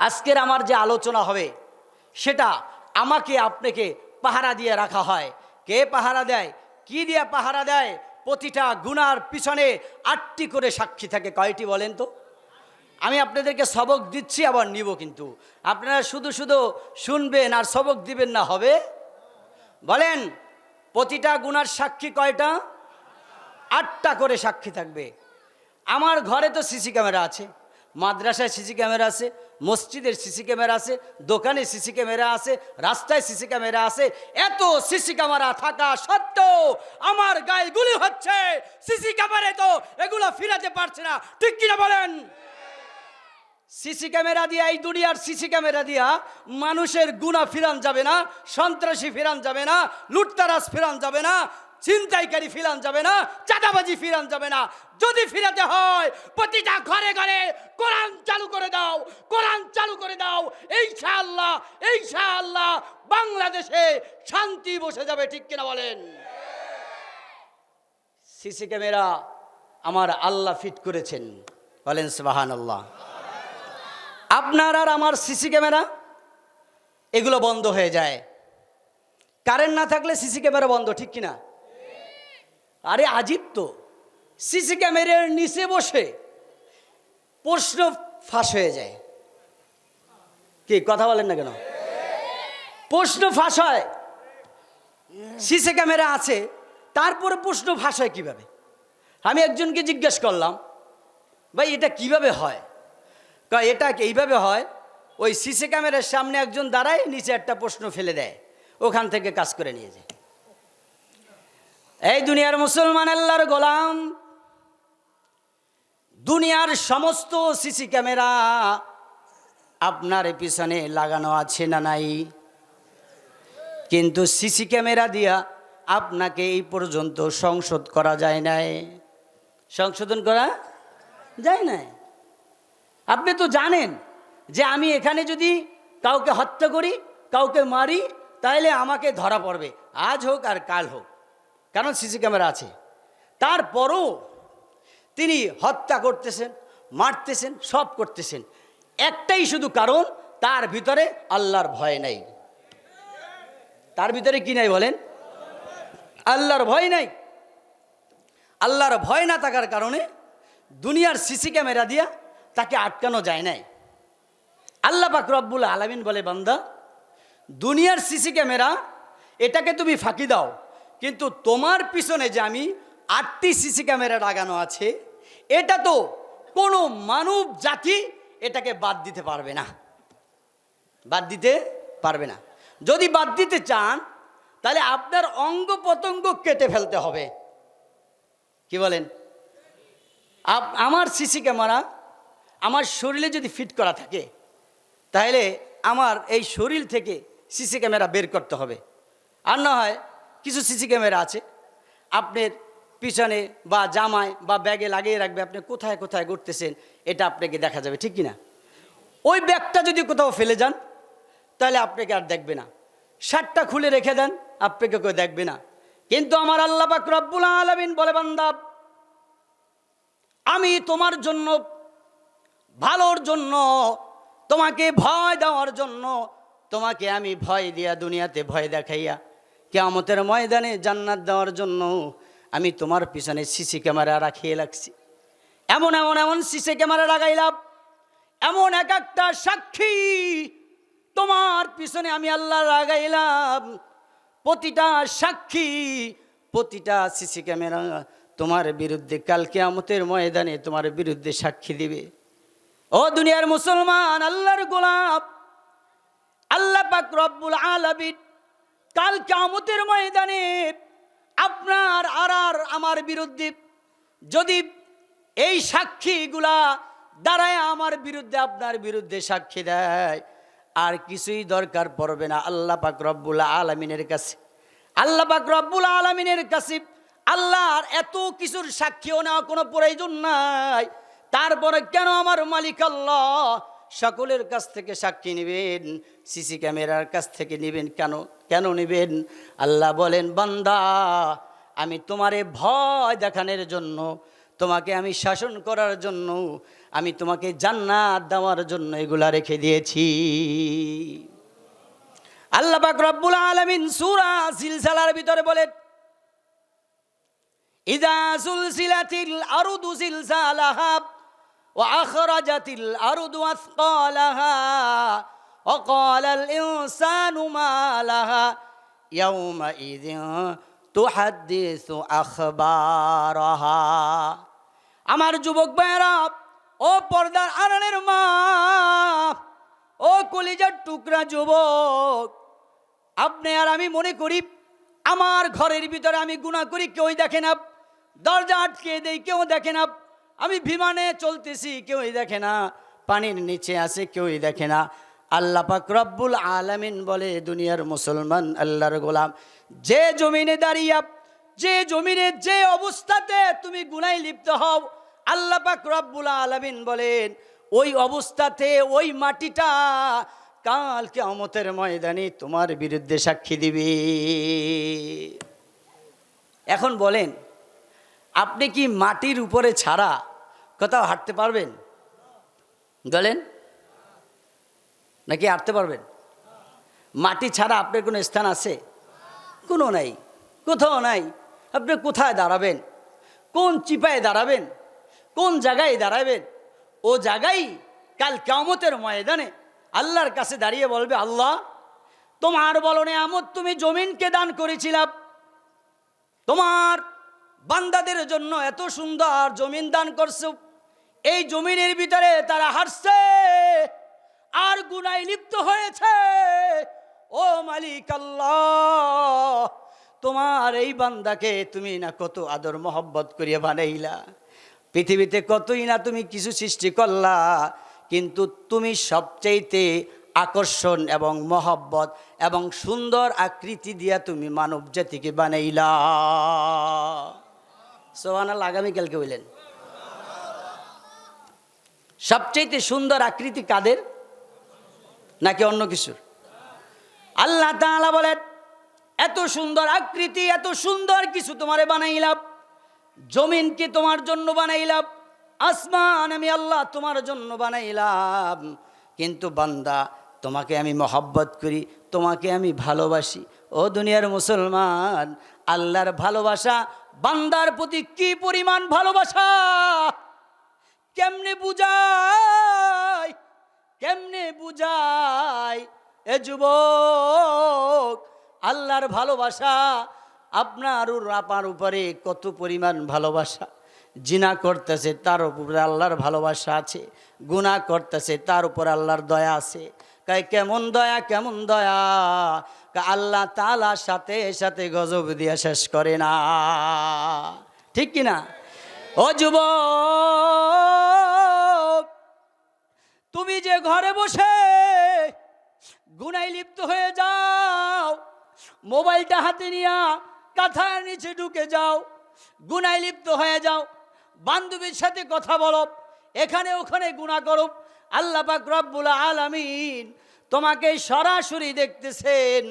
আজকের আমার যে আলোচনা হবে, সেটা আমাকে আপনাকে পাহারা দিয়ে রাখা হয়। কে পাহারা দেয়? কি দিয়ে পাহারা দেয়? প্রতিটা গুনার পিছনে আটটি করে সাক্ষী থাকে। কয়টি বলেন তো? আমি আপনাদেরকে সবক দিচ্ছি, আবার নিব কিন্তু। আপনারা শুধু শুধু শুনবেন আর সবক দিবেন না, হবে? বলেন, প্রতিটা গুনার সাক্ষী কয়টা? আটটা করে সাক্ষী থাকবে। আমার ঘরে তো সিসি ক্যামেরা আছে। মাদ্রাসায় সিসি ক্যামেরা আছে, মসজিদের সিসি ক্যামেরা আছে, দোকানে সিসি ক্যামেরা আছে, রাস্তায় সিসি ক্যামেরা আছে, এত সিসি ক্যামেরা থাকা সত্ত্বেও আমার গায়ে গুলি হচ্ছে। সিসি ক্যামেরায় তো এগুলো ফিরাতে পারছে না। ঠিক কিনা বলেন? সিসি ক্যামেরা দিয়া এই দুনিয়ার সিসি ক্যামেরা দিয়া মানুষের গুণা ফিরান যাবে না, সন্ত্রাসী ফিরান যাবে না লুটতারাস ফিরান যাবে না ছিনতাইকারী ফিরান যাবে না, চাঁদাবাজি ফিরান যাবে না। যদি ফিরাতে হয়, প্রতিটা ঘরে ঘরে কোরআন চালু করে দাও, কোরআন চালু করে দাও। এই আল্লাহ এই আল্লাহ বাংলাদেশে শান্তি বসে যাবে, ঠিক কিনা বলেন? সিসি ক্যামেরা আমার আল্লাহ ফিট করেছেন। বলেন সুবাহান আল্লাহ আপনার আর আমার সিসি ক্যামেরা, এগুলো বন্ধ হয়ে যায়। কারেন্ট না থাকলে সিসি ক্যামেরা বন্ধ, ঠিক কিনা? আরে আজিব তো। সিসি ক্যামেরার নিচে বসে প্রশ্ন ফাঁস হয়ে যায়। কি, কথা বলেন না কেন? প্রশ্ন ফাঁস হয়। সিসি ক্যামেরা আছে, তারপরে প্রশ্ন ফাঁস হয় কীভাবে? আমি একজনকে জিজ্ঞেস করলাম, ভাই, এটা কীভাবে হয়? কয়, এটা এইভাবে হয়, ওই সিসি ক্যামেরার সামনে একজন দাঁড়ায়, নিচে একটা প্রশ্ন ফেলে দেয়, ওখান থেকে কাজ করে নিয়ে যায়। এই দুনিয়ার মুসলমান আল্লাহর গোলাম। দুনিয়ার সমস্ত সিসি ক্যামেরা আপনার পিছনে লাগানো আছে না নাই? কিন্তু সিসি ক্যামেরা দিয়া আপনাকে এই পর্যন্ত সংশোধ করা যায় নাই। সংশোধন করা যায় নাই? আপনি তো জানেন যে আমি এখানে যদি কাউকে হত্যা করি, কাউকে মারি তাহলে আমাকে ধরা পড়বে। আজ হোক আর কাল হোক। কারণ সিসি ক্যামেরা আছে। তারপরও তিনি হত্যা করতেছেন, মারতেছেন, সব করতেছেন। একটাই শুধু কারণ, তার ভিতরে আল্লাহর ভয় নাই। তার ভিতরে কি নাই বলেন? আল্লাহর ভয় নাই। আল্লাহর ভয় না থাকার কারণে দুনিয়ার সিসি ক্যামেরা দিয়া তাকে আটকানো যায় নাই। আল্লাহ পাক রব্বুল আলামিন বলে, বান্দা, দুনিয়ার সিসি ক্যামেরা, এটাকে তুমি ফাঁকি দাও। কিন্তু তোমার পিছনে যে আমি আটটি সিসি ক্যামেরা লাগানো আছে, এটা তো কোনো মানব জাতি এটাকে বাদ দিতে পারবে না। বাদ দিতে পারবে না। যদি বাদ দিতে চান, তাহলে আপনার অঙ্গ প্রত্যঙ্গ কেটে ফেলতে হবে। কি বলেন? আমার সিসি ক্যামেরা, আমার শরীরে যদি ফিট করা থাকে, তাহলে আমার এই শরীর থেকে সিসি ক্যামেরা বের করতে হবে। আর না হয় কিছু সিসি ক্যামেরা আছে। আপনার পিছনে বা জামায় বা ব্যাগে লাগিয়ে রাখবে, আপনি কোথায় কোথায় ঘুরতেছেন, এটা আপনাকে দেখা যাবে, ঠিক কি না ওই ব্যাগটা যদি কোথাও ফেলে যান, তাহলে আপনাকে আর দেখবে না। শার্টটা খুলে রেখে দেন, আপনাকে কেউ দেখবে না। কিন্তু আমার আল্লাহ পাক রব্বুল আলামিন বলে, বান্দা, আমি তোমার জন্য, ভালোর জন্য, তোমাকে ভয় দেওয়ার জন্য, তোমাকে আমি ভয় দিয়া দুনিয়াতে ভয় দেখাইয়া কেয়ামতের ময়দানে জান্নাত দেওয়ার জন্য আমি তোমার পিছনে সিসি ক্যামেরা রাখিয়ে লাগছি এমন এমন এমন সিসি ক্যামেরা লাগাইলাম। এমন এক একটা সাক্ষী তোমার পিছনে আমি আল্লাহ লাগাইলাম। প্রতিটা সাক্ষী, প্রতিটা সিসি ক্যামেরা তোমার বিরুদ্ধে কালকে আমতের ময়দানে তোমার বিরুদ্ধে সাক্ষী দিবে। ও দুনিয়ার মুসলমান, আল্লাহর গোলাপ, আল্লাহ পাক রব্বুল আলামিন কাল কামতের ময়দানে আপনার আর আর আমার বিরুদ্ধে যদি এই সাক্ষীগুলা দাঁড়ায় আমার বিরুদ্ধে আপনার বিরুদ্ধে সাক্ষী দেয়, আর কিছুই দরকার পড়বে না। আল্লাহ পাক রব্বুল আলমিনের কাছে, আল্লাহ পাক রব্বুল আলমিনের কাছে আল্লাহর এত কিছুর সাক্ষীও নেওয়া কোনো প্রয়োজন নাই। তারপরে কেন আমার মালিক আল্লাহ সকলের কাছ থেকে সাক্ষী নেবেন, সিসি ক্যামেরার কাছ থেকে নেবেন, কেন কেন নেবেন? আল্লাহ বলেন, বান্দা, আমি তোমারে ভয় দেখানোর জন্য, তোমাকে আমি শাসন করার জন্য, আমি তোমাকে জান্নাত দেওয়ার জন্য এগুলা রেখে দিয়েছি। আল্লাহ পাক রব্বুল আলামিন সূরা সিলসালার ভিতরে বলেন, ইদা সুলসিলাতিল আরদু সিলসালাহা ওয়া আখরাজাতিল আরদু আসকালাহা وقال الإنسان ما لها يومئذ تحدث أخبارها আমার যুবক ভাইয়েরা ও পর্দার আড়ালের মা ও কলিজার টুকরা যুবক আপনি আর আমি মনে করি আমার ঘরের ভিতরে আমি গুণা করি কেউই দেখে না দরজা আটকে দেই কেউ দেখে না আমি বিমানে চলতেছি, কেউই দেখে না। পানির নিচে আছে, কেউই দেখে না। আল্লাহ পাক রব্বুল আলামিন বলে, দুনিয়ার মুসলমান আল্লাহর গোলাম। যে জমিনে দাঁড়িয়ে, যে জমিনে, যে অবস্থাতে তুমি গুনায় লিপ্ত হও, আল্লাহ পাক রব্বুল আলামিন বলেন, ওই অবস্থাতে, ওই মাটিটা কাল কেমতের ময়দানে তোমার বিরুদ্ধে সাক্ষী দিবে। এখন বলেন, আপনি কি মাটির উপরে ছাড়া কোথাও হাঁটতে পারবেন? বলেন। নাকি হাঁটতে পারবেন? মাটি ছাড়া আপনার কোনো স্থান আছে? কোনো নাই। কোথাও নাই। আপনি কোথায় দাঁড়াবেন? কোন চিপায় দাঁড়াবেন? কোন জায়গায় দাঁড়াবেন? ও জায়গায় কাল কেমতের ময়দানে আল্লাহর কাছে দাঁড়িয়ে বলবে, আল্লাহ, তোমার বলনে আমত তুমি জমিনকে দান করেছিলাম। তোমার বান্দাদের জন্য এত সুন্দর জমিন দান করছ। এই জমিনের ভিতরে তারা হারছে। আর গুনায় লিপ্ত হয়েছে। ও মালিক আল্লাহ, তোমার এই বান্দাকে তুমি না কত আদর মোহব্বত করিয়া বানাইলা। পৃথিবীতে কতই না তুমি কিছু সৃষ্টি করলা, কিন্তু তুমি সবচাইতে আকর্ষণ এবং মহব্বত এবং সুন্দর আকৃতি দিয়া তুমি মানব জাতিকে বানাইলা। সোহানাল আগামীকালকে বললেন সবচাইতে সুন্দর আকৃতি কাদের? নাকি অন্য কিছুর? আল্লাহ তাআলা বলেন, এত সুন্দর আকৃতি, এত সুন্দর কিছু তোমারে বানাইলাম। জমিনকে তোমার জন্য বানাইলাম? আসমান আমি আল্লাহ তোমার জন্য বানাইলাম। কিন্তু বান্দা, তোমাকে আমি মহব্বত করি, তোমাকে আমি ভালোবাসি। ও দুনিয়ার মুসলমান, আল্লাহর ভালোবাসা বান্দার প্রতি কি পরিমাণ ভালোবাসা? কেমনে বুঝায় কেমনে বুঝায় এ যুবক, আল্লাহর ভালোবাসা আপনার আপনার উপরে কত পরিমাণ ভালোবাসা? জিনা করতেছে, তার উপরে আল্লাহর ভালোবাসা আছে। গুণা করতেছে, তার উপর আল্লাহর দয়া আছে। কাই কেমন দয়া কেমন দয়া? আল্লাহ তালা সাথে সাথে গজব দিয়া শেষ করে না। ঠিক কিনা? ও তুমি যে ঘরে বসে গুনাই লিপ্ত হয়ে যাও, মোবাইলটা হাতে নিয়া কাঁথার নিচে ঢুকে যাও গুনাই লিপ্ত হয়ে যাও, বান্ধবীর সাথে কথা বলো, এখানে ওখানে গুণা করো। আল্লাহ পাক রব্বুল আলামিন তোমাকে সরাসরি দেখতেছেন।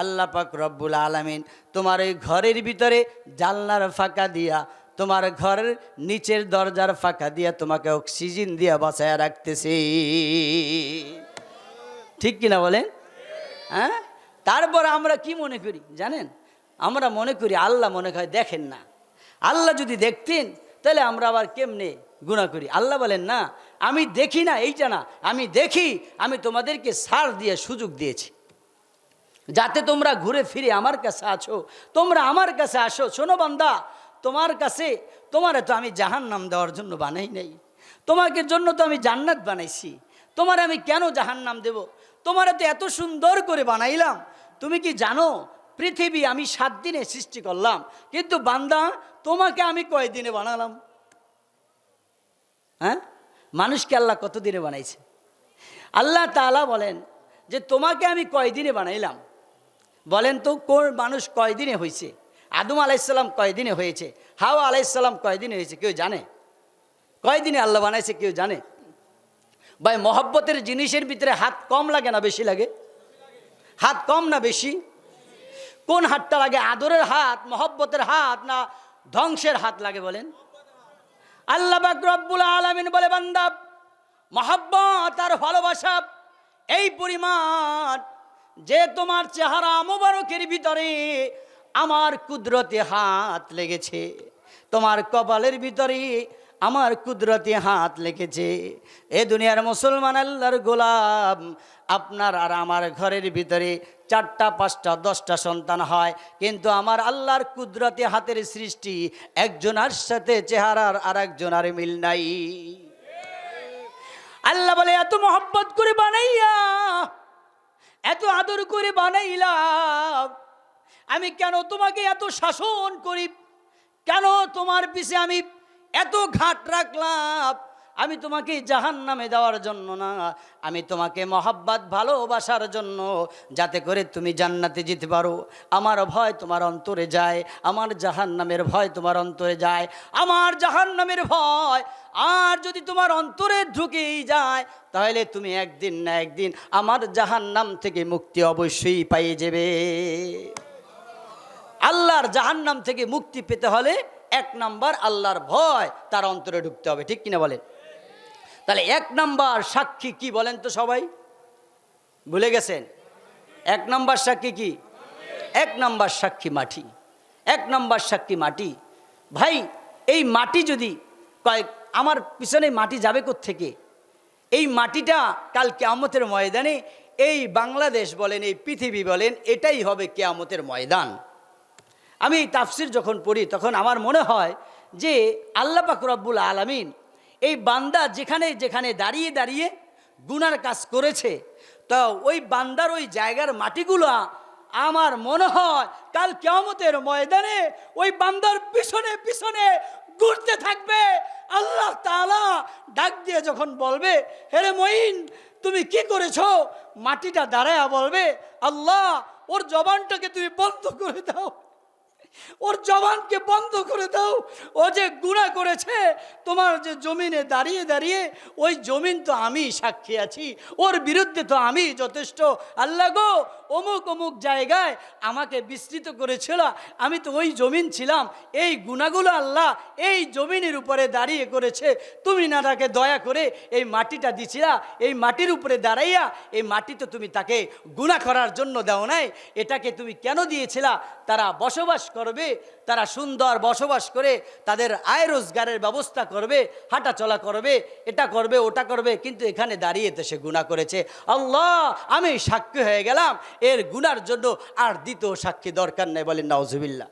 আল্লাহ পাক রব্বুল আলামিন তোমার ওই ঘরের ভিতরে জানলার ফাঁকা দিয়া তোমার ঘরের নিচের দরজার ফাঁকা দিয়া তোমাকে অক্সিজেন দিয়ে বাঁচায় রাখতেছে। ঠিক কিনা বলেন? হ্যাঁ? তারপর আমরা কি মনে করি, জানেন? আমরা মনে করি আল্লাহ মনে হয় দেখেন না। আল্লাহ যদি দেখতেন, তাহলে আমরা আবার কেমনে গুণা করি? আল্লাহ বলেন, না, আমি দেখি না, এইটা না। আমি দেখি, আমি তোমাদেরকে সার দিয়ে সুযোগ দিয়েছি। যাতে তোমরা ঘুরে ফিরে আমার কাছে আছো, তোমরা আমার কাছে আসো। শোনো বান্দা তোমার কাছে, তোমার তো আমি জাহান নাম দেওয়ার জন্য বানাই নাই। তোমাকে জন্য তো আমি জান্নাত বানাইছি। তোমার আমি কেন জাহান নাম দেব? তোমার তো এত সুন্দর করে বানাইলাম। তুমি কি জানো, পৃথিবী আমি সাত দিনে সৃষ্টি করলাম, কিন্তু বান্দা, তোমাকে আমি কয়দিনে বানালাম? হ্যাঁ? মানুষকে আল্লাহ কত দিনে বানাইছে? আল্লাহ তাআলা বলেন যে তোমাকে আমি কয়দিনে বানাইলাম? বলেন তো, কোন মানুষ কয়দিনে হয়েছে আদম আলাইসাল্লাম কয়দিনে হয়েছে? হাওয়া আলাইসাল্লাম কয়দিনে হয়েছে কেউ জানে? কয়দিনে আল্লাহ বানাইছে কেউ জানে? ভাই, মহব্বতের জিনিসের ভিতরে হাত কম লাগে না বেশি লাগে? হাত কম না বেশি? কোন হাতটা লাগে? আদরের হাত, মহব্বতের হাত না ধ্বংসের হাত লাগে বলেন? আল্লাহ পাক রব্বুল আলামিন বলে, বান্দা, মহব্বত আর ভালোবাসা, এই পরিমাণ যে তোমার চেহারা মোবারকের ভিতরে আমার কুদরতে হাত লেগেছে। তোমার কপালের ভিতরে আমার কুদরতি হাত লেগেছে। এ দুনিয়ার মুসলমান আল্লাহর গোলাম, আপনার আর আমার ঘরের ভিতরে চারটা, পাঁচটা, দশটা সন্তান হয়। কিন্তু আমার আল্লাহর কুদরতি হাতের সৃষ্টি, একজনার সাথে চেহারার আর একজনার মিল নাই। আল্লাহ বলে, এত মহব্বত করে বানাইয়া, এত আদর করে বানাইলাম আমি কেন তোমাকে এত শাসন করি? কেন তোমার পিছে আমি এত ঘাট রাখলাম? আমি তোমাকে জাহান নামে দেওয়ার জন্য না, আমি তোমাকে মহাব্বাত, ভালোবাসার জন্য। যাতে করে তুমি জান্নাতে যেতে পারো। আমার ভয় তোমার অন্তরে যায়, আমার জাহান নামের ভয় তোমার অন্তরে যায়। আমার জাহান নামের ভয় আর যদি তোমার অন্তরে ঢুকেই যায়, তাহলে তুমি একদিন না একদিন আমার জাহান নাম থেকে মুক্তি অবশ্যই পাইয়ে যাবে। আল্লাহর জাহান্নাম থেকে মুক্তি পেতে হলে এক নাম্বার আল্লাহর ভয় তার অন্তরে ঢুকতে হবে, ঠিক কিনা বলেন? তাহলে এক নাম্বার সাক্ষী কি বলেন তো সবাই? ভুলে গেছেন? এক নাম্বার সাক্ষী কি? এক নাম্বার সাক্ষী মাটি। এক নাম্বার সাক্ষী মাটি। ভাই, এই মাটি যদি কয়েক, আমার পিছনে মাটি যাবে থেকে এই মাটিটা কাল কেয়ামতের ময়দানে এই বাংলাদেশ বলেন, এই পৃথিবী বলেন, এটাই হবে কেয়ামতের ময়দান। আমি এই তাফসির যখন পড়ি, তখন আমার মনে হয় যে আল্লাহ পাক রব্বুল আলামিন এই বান্দা যেখানে যেখানে দাঁড়িয়ে দাঁড়িয়ে গুনার কাজ করেছে, তো ওই বান্দার ওই জায়গার মাটিগুলো আমার মনে হয় কাল কেয়ামতের ময়দানে ওই বান্দার পিছনে পিছনে ঘুরতে থাকবে। আল্লাহ তালা ডাক দিয়ে যখন বলবে হেরে মঈন, তুমি কি করেছ? মাটিটা দাঁড়ায়া বলবে, আল্লাহ, ওর জবানটাকে তুমি বন্ধ করে দাও। ওর জবানকে বন্ধ করে দাও। ও যে গুণা করেছে, তোমার যে জমিনে দাঁড়িয়ে দাঁড়িয়ে, ওই জমিন তো আমি সাক্ষী আছি। ওর বিরুদ্ধে তো আমি যথেষ্ট। আল্লাহ গো অমুক অমুক জায়গায় আমাকে বিস্তৃত করেছিল, আমি তো ওই জমিন ছিলাম, এই গুণাগুলো আল্লাহ এই জমিনের উপরে দাঁড়িয়ে করেছে, তুমি না তাকে দয়া করে এই মাটিটা দিছিলা, এই মাটির উপরে দাঁড়াইয়া এই মাটি তো তুমি তাকে গুণা করার জন্য দাও নাই, এটাকে তুমি কেন দিয়েছিলা? তারা বসবাস করবে, তারা সুন্দর বসবাস করে, তাদের আয় রোজগারের ব্যবস্থা করবে হাঁটা চলা করবে, এটা করবে, ওটা করবে, কিন্তু এখানে দাঁড়িয়ে তো সে গুণা করেছে। আল্লাহ, আমি সাক্ষী হয়ে গেলাম এর গুনার জন্য আর দ্বিতীয় সাক্ষী দরকার নেই বলেন নওজুবিল্লা